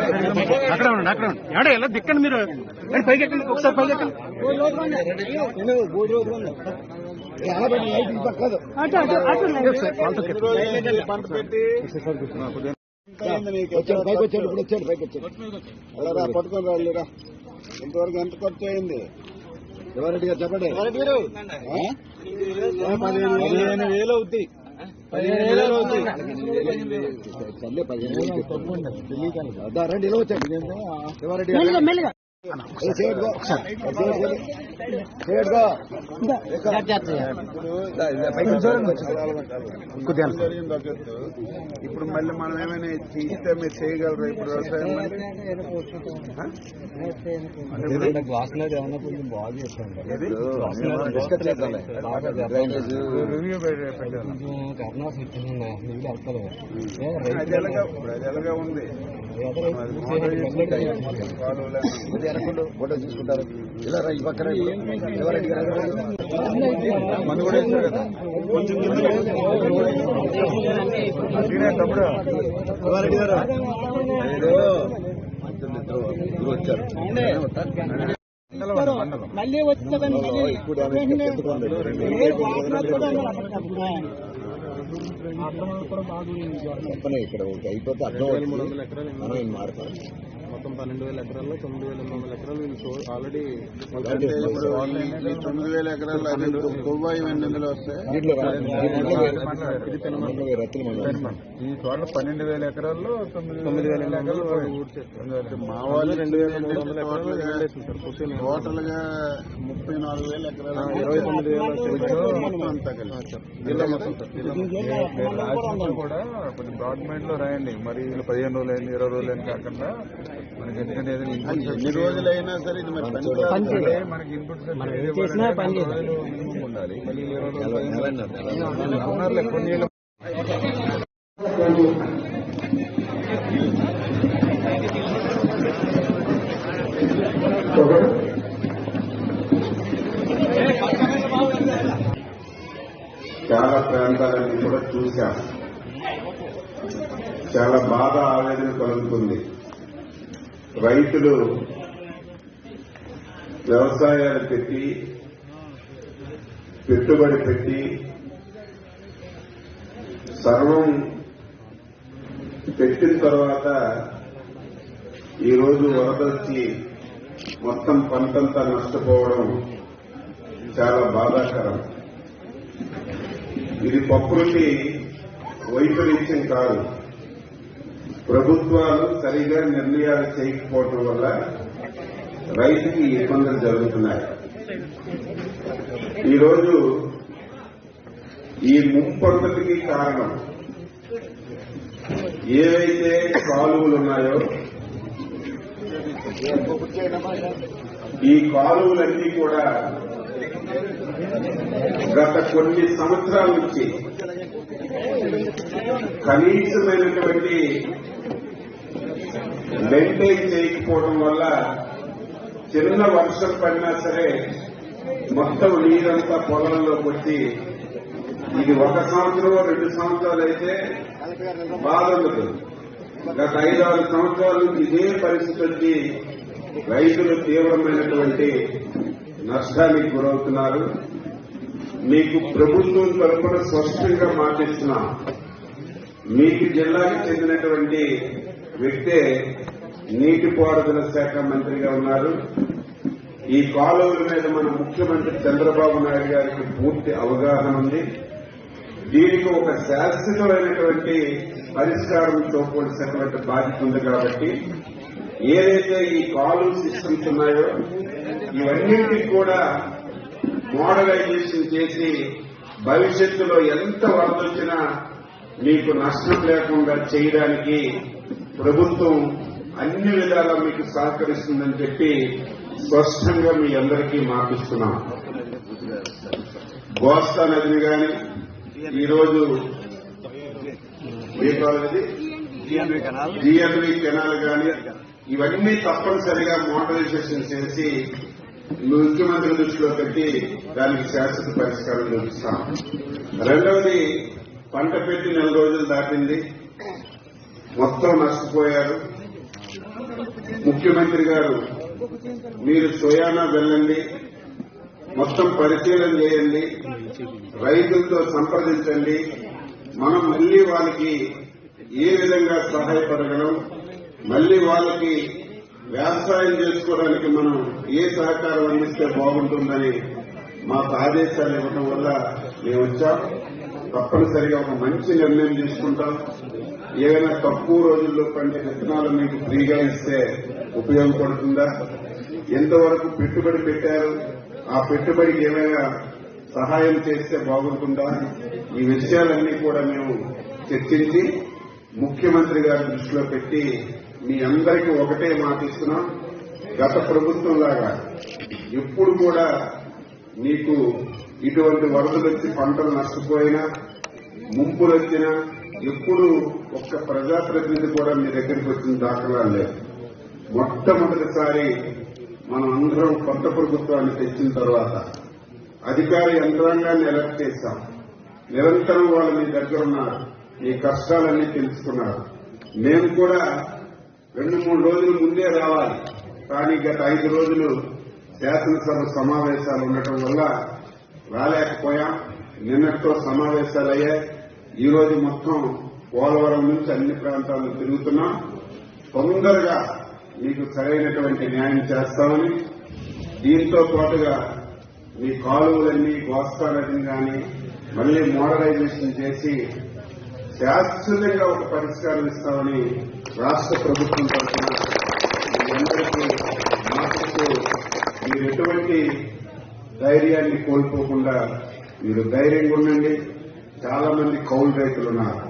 అక్కడ ఉండండి అక్కడ ఉండండి. ఏడా ఎలా దిక్కండి మీరు? పైకి ఎక్కండి ఒకసారి పైకి ఎక్కండి. వచ్చాడు పైకి వచ్చాడు ఇప్పుడు వచ్చాడు పైకి వచ్చాడు అలా రా పట్టుకొని రాలేరా ఇంతవరకు ఎంత ఖర్చు అయింది ఎవరెడ్డి గారు చెప్పండి పదిహేను వేలు అవుతాయి. పదిహేను రండి ఇలా వచ్చాడు ఎవరెడ్డి ఇప్పుడు మళ్ళీ మనం ఏమైనా ఇస్తే మీరు చేయగలరు ఇప్పుడు వ్యవసాయం మరి? ఏది? డిస్కస్ చేద్దాంలే. డ్రైనేజ్ రివ్యూ పె- పెట్టాను. అది ఎలాగా ఇప్పుడు అది ఎలాగా ఉంది. వెనకుండా ఫోటో తీసుకుంటారు ఇలా ఈ పక్కన ఎవరెడ్డి కూడా వేసారు కదా కొంచెం తమ్ముడు ఎవరెడ్డి గారు వచ్చారు మళ్ళీ వచ్చేదని ఇక్కడ అయిపోతే అర్థం మారుతాం? మొత్తం పన్నెండు వేల ఎకరాల్లో తొమ్మిది వేల ఎనిమిది వందల ఎకరాలు వీళ్ళు ఆల్రెడీ తొమ్మిది వేల ఎకరాలు అది దుబాయ్ ఇవన్నీ ఎందులో వస్తాయి. ఈ చోట్ల పన్నెండు వేల ఎకరాల్లో తొమ్మిది వేల ఎనిమిది ఎకరాలు వందలు మా వాళ్ళు రెండు వేల మూడు వందల ఎకరాలు టోటల్గా ముప్పై నాలుగు వేల ఎకరాలు ఇరవై తొమ్మిది వేల మొత్తం అంతా కలిసి. జిల్లా మొత్తం. మీరు రాసినప్పుడు కూడా కొంచెం డాక్యుమెంట్లో రాయండి. మరి వీళ్ళు పదిహేను రోజులు అయింది ఇరవై రోజులు అయింది కాకుండా మనకి ఎందుకంటే ఎన్ని రోజులైనా సరే ఇది మరి మనకి ఇన్పుట్ చేసినా పని ఉండాలి. మళ్ళీ ఇరవై రోజులు కొన్ని ఏళ్ళు చాలా ప్రాంతాలన్నీ కూడా చూశాం. చాలా బాధ ఆవేదన కలుగుతుంది. రైతులు వ్యవసాయాలు పెట్టి పెట్టుబడి పెట్టి సర్వం పెట్టిన తర్వాత ఈరోజు వరదొచ్చి మొత్తం పంటంతా నష్టపోవడం చాలా బాధాకరం. ఇది ప్రకృతి వైపరీత్యం కాదు. ప్రభుత్వాలు సరిగా నిర్ణయాలు చేయకపోవటం వల్ల రైతుకి ఇబ్బందులు జరుగుతున్నాయి. ఈరోజు ఈ ముప్పొంతటికి కారణం ఏవైతే కాలువలు ఉన్నాయో ఈ కాలువలన్నీ కూడా గత కొన్ని సంవత్సరాల నుంచి కనీసమైనటువంటి మెయింటైన్ చేయకపోవడం వల్ల చిన్న వర్షం పడినా సరే మొత్తం నీరంతా పొలంలోకి వచ్చి ఇది ఒక సంవత్సరం రెండు సంవత్సరాలు అయితే బాధ ఉండదు. గత ఐదారు సంవత్సరాల నుంచి ఇదే పరిస్థితి వచ్చి రైతులు తీవ్రమైనటువంటి నష్టానికి గురవుతున్నారు. మీకు ప్రభుత్వం తరఫున స్పష్టంగా మాటిస్తున్నాం మీకు జిల్లాకి చెందినటువంటి వ్యక్తే నీటిపారుదల శాఖ మంత్రిగా ఉన్నారు. ఈ కాలువల మీద మన ముఖ్యమంత్రి చంద్రబాబు నాయుడు గారికి పూర్తి అవగాహన ఉంది. దీనికి ఒక శాశ్వతమైనటువంటి పరిష్కారం చూపవలసినటువంటి బాధ్యత ఉంది కాబట్టి ఏదైతే ఈ కాలువ సిస్టమ్స్ ఉన్నాయో ఇవన్నింటికి కూడా మోడలైజేషన్ చేసి భవిష్యత్తులో ఎంత వరద వచ్చినా మీకు నష్టం లేకుండా చేయడానికి ప్రభుత్వం అన్ని విధాలా మీకు సహకరిస్తుందని చెప్పి స్పష్టంగా మీ అందరికీ మాటిస్తున్నాం. గోస్తా నదిని గాని ఈరోజు జిఎన్వి కెనాల్ గాని ఇవన్నీ తప్పనిసరిగా మోడరైజేషన్ చేసి ముఖ్యమంత్రి దృష్టిలో పెట్టి దానికి శాశ్వత పరిష్కారం చూపిస్తాం రెండవది పంట పెట్టి నెల రోజులు దాటింది. మొత్తం నష్టపోయారు. ముఖ్యమంత్రి గారు మీరు సోయానా వెళ్ళండి. మొత్తం పరిశీలన చేయండి. రైతులతో సంప్రదించండి. మనం మళ్ళీ వాళ్ళకి ఏ విధంగా సహాయపడగలం? మళ్ళీ వాళ్ళకి వ్యవసాయం చేసుకోవడానికి మనం ఏ సహకారం అందిస్తే బాగుంటుందని మాకు ఆదేశాలు ఇవ్వడం వల్ల మేము వచ్చాం. తప్పనిసరిగా ఒక మంచి నిర్ణయం తీసుకుంటాం. ఏదైనా తక్కువ రోజుల్లో పండే విత్తనాలు మీకు ఫ్రీగా ఇస్తే ఉపయోగపడుతుందా ఎంతవరకు పెట్టుబడి పెట్టారు? ఆ పెట్టుబడికి ఏమైనా సహాయం చేస్తే బాగుంటుందా? ఈ విషయాలన్నీ కూడా మేము చర్చించి ముఖ్యమంత్రి గారి దృష్టిలో పెట్టి మీ అందరికీ ఒకటే మాటిస్తున్నాం గత ప్రభుత్వం లాగా ఎప్పుడు కూడా మీకు ఇటువంటి వరదలు వచ్చి పంటలు నష్టపోయినా ముంపులు వచ్చినా ఎప్పుడు ఒక్క ప్రజాప్రతినిధి కూడా మీ దగ్గరికి వచ్చిన దాఖలా లేదు మొట్టమొదటిసారి మనం అందరం కొత్త ప్రభుత్వాన్ని తెచ్చిన తర్వాత అధికార యంత్రాంగాన్ని ఎలక్ట్ చేశాం. నిరంతరం వాళ్ళు మీ దగ్గర ఉన్నారు. మీ కష్టాలన్నీ తెలుసుకున్నారు. మేము కూడా రెండు మూడు రోజుల ముందే రావాలి. కానీ గత ఐదు రోజులు శాసనసభ సమావేశాలు ఉండటం వల్ల రాలేకపోయాం. నిన్నటితో సమావేశాలు అయ్యాయి. ఈ రోజు మొత్తం పోలవరం నుంచి అన్ని ప్రాంతాలను తిరుగుతున్నాం. తొందరగా మీకు సరైనటువంటి న్యాయం చేస్తామని దీంతో పాటుగా మీ కాలువలన్నీ గోస్తాలని కానీ మళ్ళీ మోడలైజేషన్ చేసి శాశ్వతంగా ఒక పరిష్కారం ఇస్తామని రాష్ట్ర ప్రభుత్వం తరఫున మీ అందరికీ మీరు ఎటువంటి ధైర్యాన్ని కోల్పోకుండా మీరు ధైర్యంగా ఉండండి. చాలా మంది కౌలు రైతులు ఉన్నారు.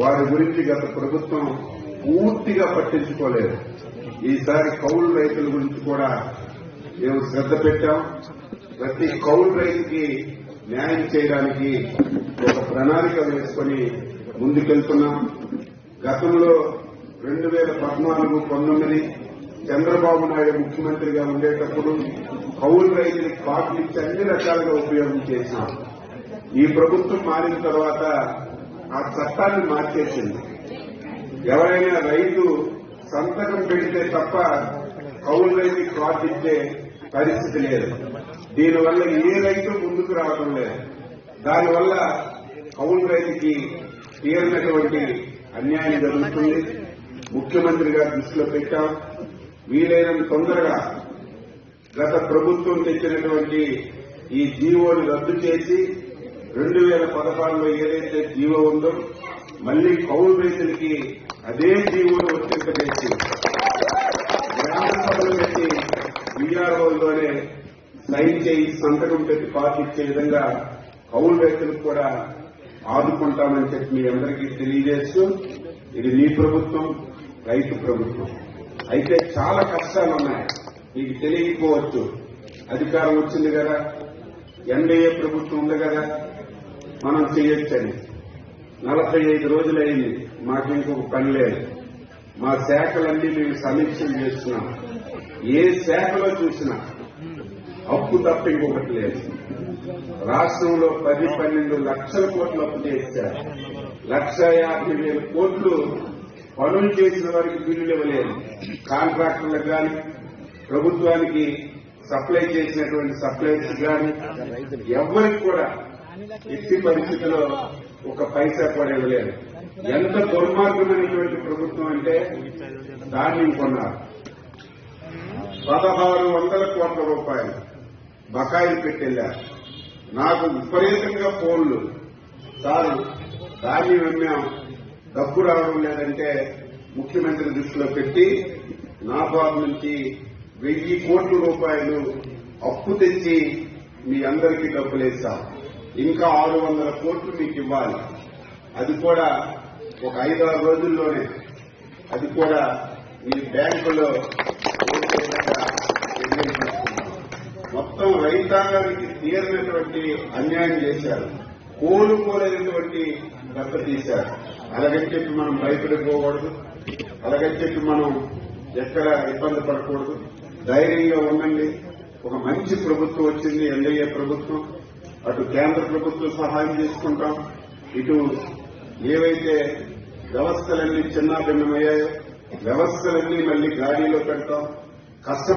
వారి గురించి గత ప్రభుత్వం పూర్తిగా పట్టించుకోలేదు. ఈసారి కౌలు రైతుల గురించి కూడా మేము శ్రద్ధ పెట్టాం. ప్రతి కౌలు రైతుకి న్యాయం చేయడానికి ఒక ప్రణాళిక వేసుకుని ముందుకెళ్తున్నాం. గతంలో రెండు వేల పద్నాలుగు పంతొమ్మిది చంద్రబాబు నాయుడు ముఖ్యమంత్రిగా ఉండేటప్పుడు కౌలు రైతులకు కార్డులు ఇచ్చి అన్ని రకాలుగా ఉపయోగం చేశాం ఈ ప్రభుత్వం మారిన తర్వాత ఆ చట్టాన్ని మార్చేసింది. ఎవరైనా రైతు సంతకం పెడితే తప్ప కౌలు రైతు కార్డు ఇచ్చే పరిస్థితి లేదు. దీనివల్ల ఏ రైతు ముందుకు రావడం లేదు. దానివల్ల కౌలు రైతుకి తీరినటువంటి అన్యాయం జరుగుతుంది. ముఖ్యమంత్రి గారు దృష్టిలో పెట్టాం. వీలైనంత తొందరగా గత ప్రభుత్వం తెచ్చినటువంటి ఈ జీవోని రద్దు చేసి రెండు వేల పదహారులో ఏదైతే జీవో ఉందో మళ్ళీ కౌలు రైతులకి అదే జీవోను వర్తింపజేసి గ్రామ సభలు పెట్టి వీఆర్ఓలోనే సైన్ చేయి సంతకం పెట్టి పార్టీ ఇచ్చే విధంగా కౌలు రైతులకు కూడా ఆదుకుంటామని చెప్పి మీ అందరికీ తెలియజేస్తూ ఇది మీ ప్రభుత్వం రైతు ప్రభుత్వం. అయితే చాలా కష్టాలు ఉన్నాయి మీకు తెలియకపోవచ్చు. అధికారం వచ్చింది కదా. ఎన్డీఏ ప్రభుత్వం ఉంది కదా. మనం చేయొచ్చని. నలభై ఐదు రోజులైంది. మాకు ఇంకొక పని లేదు. మా శాఖలన్నీ మేము సమీక్షలు చేస్తున్నాం. ఏ శాఖలో చూసినా అప్పు తప్ప ఇంకొకటి లేదు. రాష్ట్రంలో పది పన్నెండు లక్షల కోట్లు అప్పు చేశారు. లక్ష యాభై వేల కోట్లు పనులు చేసిన వారికి బిల్లులు ఇవ్వలేదు కాంట్రాక్టర్లకు కానీ ప్రభుత్వానికి సప్లై చేసినటువంటి సప్లైస్ కానీ ఎవరికి కూడా ఎట్టి పరిస్థితిలో ఒక పైసా కూడా ఇవ్వలేదు. ఎంత దుర్మార్గమైనటువంటి ప్రభుత్వం అంటే ధాన్యం కొన్నారు. పదహారు వందల కోట్ల రూపాయలు బకాయిలు పెట్టెళ్ళారు. నాకు విపరీతంగా ఫోన్లు సార్ ధాన్యం అమ్మాం డబ్బు రావడం లేదంటే ముఖ్యమంత్రి దృష్టిలో పెట్టి నాబాబు నుంచి వెయ్యి కోట్ల రూపాయలు అప్పు తెచ్చి మీ అందరికీ డబ్బులేస్తా ఇంకా ఆరు వందల కోట్లు మీకు ఇవ్వాలి. అది కూడా ఒక ఐదారు రోజుల్లోనే. అది కూడా మీ బ్యాంకులో మొత్తం రైతాంగానికి తీరినటువంటి అన్యాయం చేశారు. కోలుకోలేనటువంటి దెబ్బ తీశారు అలాగని చెప్పి మనం భయపడిపోకూడదు. అలాగని చెప్పి మనం ఎక్కడ ఇబ్బంది పడకూడదు. ధైర్యంగా ఉండండి. ఒక మంచి ప్రభుత్వం వచ్చింది ఎన్డీఏ ప్రభుత్వం. అటు కేంద్ర ప్రభుత్వం సహాయం చేసుకుంటాం. ఇటు ఏవైతే వ్యవస్థలన్నీ చిన్నాభిన్నమయ్యాయో వ్యవస్థలన్నీ మళ్ళీ గాడిలో పెడతాం. కష్టం